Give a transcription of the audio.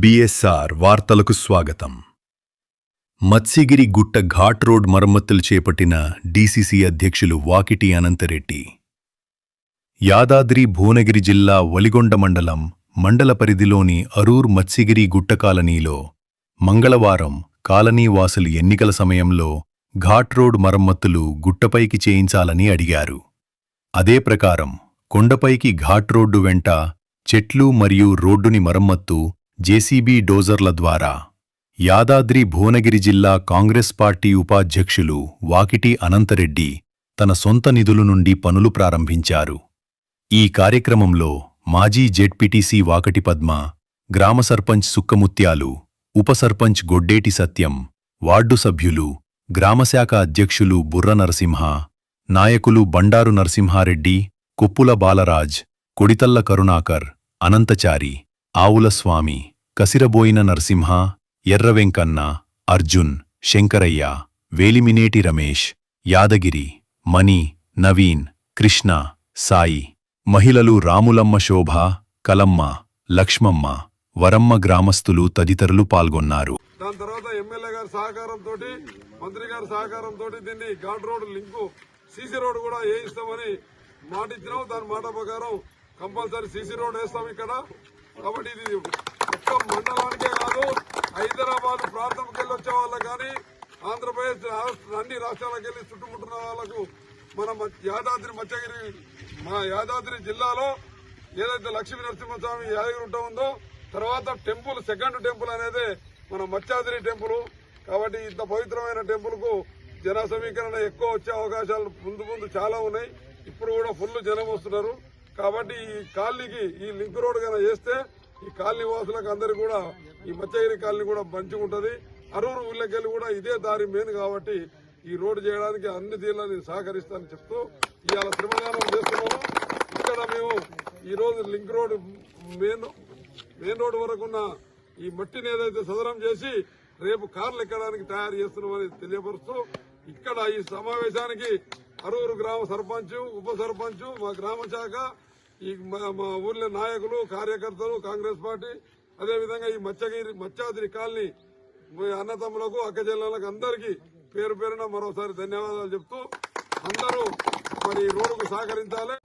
BSR వార్తలకు స్వాగతం. మత్స్యగిరి గుట్ట ఘాట్ రోడ్ మరమ్మతులు చేపట్టిన డీసీసీ అధ్యక్షులు వాకిటి అనంతరెడ్డి. యాదాద్రి భువనగిరి జిల్లా వలిగొండ మండలం మండల పరిధిలోని అరూర్ మత్స్యగిరి గుట్ట కాలనీలో మంగళవారం కాలనీవాసులు ఎన్నికల సమయంలో ఘాట్ రోడ్ మరమ్మతులు గుట్టపైకి చేయించాలని అడిగారు. అదే ప్రకారం కొండపైకి ఘాట్ రోడ్డు వెంట చెట్లు మరియు రోడ్డుని మరమ్మత్తు జేసీబీ డోజర్ల ద్వారా యాదాద్రి భువనగిరి జిల్లా కాంగ్రెస్ పార్టీ ఉపాధ్యక్షులు వాకిటి అనంతరెడ్డి తన సొంత నిధుల నుండి పనులు ప్రారంభించారు. ఈ కార్యక్రమంలో మాజీ జెడ్పీటీసీ వాకటి పద్మ గ్రామ సర్పంచ్ సుక్కముత్యాలు ఉప సర్పంచ్ గొడ్డేటి సత్యం వార్డు సభ్యులు గ్రామశాఖ అధ్యక్షులు బుర్ర నరసింహ నాయకులు బండారు నరసింహారెడ్డి కుప్పుల బాలరాజ్ కొడితల్ల కరుణాకర్ అనంతచారి ఆవుల స్వామి కసిరబోయిన నరసింహ ఎర్రవెంకన్న అర్జున్ శంకరయ్య వేలిమినేటి రమేష్ యాదగిరి మణి నవీన్ కృష్ణ సాయి మహిళలు రాములమ్మ శోభ కలమ్మ లక్ష్మమ్మ వరమ్మ గ్రామస్తులు తదితరులు పాల్గొన్నారు. దాని తర్వాత ఎమ్మెల్యే గారి సహకారంతో మంత్రి గారి సహకారంతో దీన్ని ghat road link C C road కూడా వేయిస్తామని మాట ఇచ్చినాం దాని మాట ప్రకారం కంపల్సరీ సీసీ రోడ్ వేస్తాం ఇక్కడ. కాబట్టి ఇది ఒక్క మండలానికే కాదు హైదరాబాద్ ప్రాంతంకి వెళ్ళి వచ్చే వాళ్ళకు కానీ ఆంధ్రప్రదేశ్ రాష్ట్ర- అన్ని రాష్ట్రాలకు వెళ్ళి చుట్టుముట్టిన వాళ్ళకు మన మ- యాదాద్రి మత్స్యగిరి మా యాదాద్రి జిల్లాలో ఏదైతే లక్ష్మీ నరసింహస్వామి యాదగిరిగుట్ట ఉందో తర్వాత టెంపుల్ సెకండ్ టెంపుల్ అనేది మన మత్స్యాద్రి టెంపుల్. కాబట్టి ఇంత పవిత్రమైన టెంపుల్కు జన సమీకరణ ఎక్కువ వచ్చే అవకాశాలు ముందు ముందు చాలా ఉన్నాయి. ఇప్పుడు కూడా ఫుల్ జనం వస్తున్నారు. కాబట్టి ఈ కాలనీకి ఈ లింక్ రోడ్ కన్నా చేస్తే ఈ కాలనీ వాసులకు అందరు కూడా ఈ మత్స్యగిరి కాలనీ కూడా మంచిగా ఉంటది. అరూరు ఊళ్ళకెళ్ళి కూడా ఇదే దారి మెయిన్ కాబట్టి ఈ రోడ్డు చేయడానికి అన్ని తీర్లా నేను సహకరిస్తానని చెప్తూ ఇవాళ శ్రమదానం చేస్తున్నాము ఇక్కడ మేము ఈ రోజు link road main main road వరకు ఉన్న ఈ మట్టిని ఏదైతే సదరం చేసి రేపు కార్లు ఎక్కడానికి తయారు చేస్తున్నామని తెలియపరుస్తూ ఇక్కడ ఈ సమావేశానికి అరూరు గ్రామ సర్పంచ్ ఉప సర్పంచ్ మా గ్రామ శాఖ ఈ మా- మా ఊర్లో నాయకులు కార్యకర్తలు కాంగ్రెస్ పార్టీ అదేవిధంగా ఈ మత్స్యగిరి మత్స్యాద్రి కాలనీ అన్నతమ్ములకు అక్క అందరికీ పేరు పేరున మరోసారి ధన్యవాదాలు చెప్తూ అందరూ మరి ఈ రోడ్డుకు సహకరించాలి.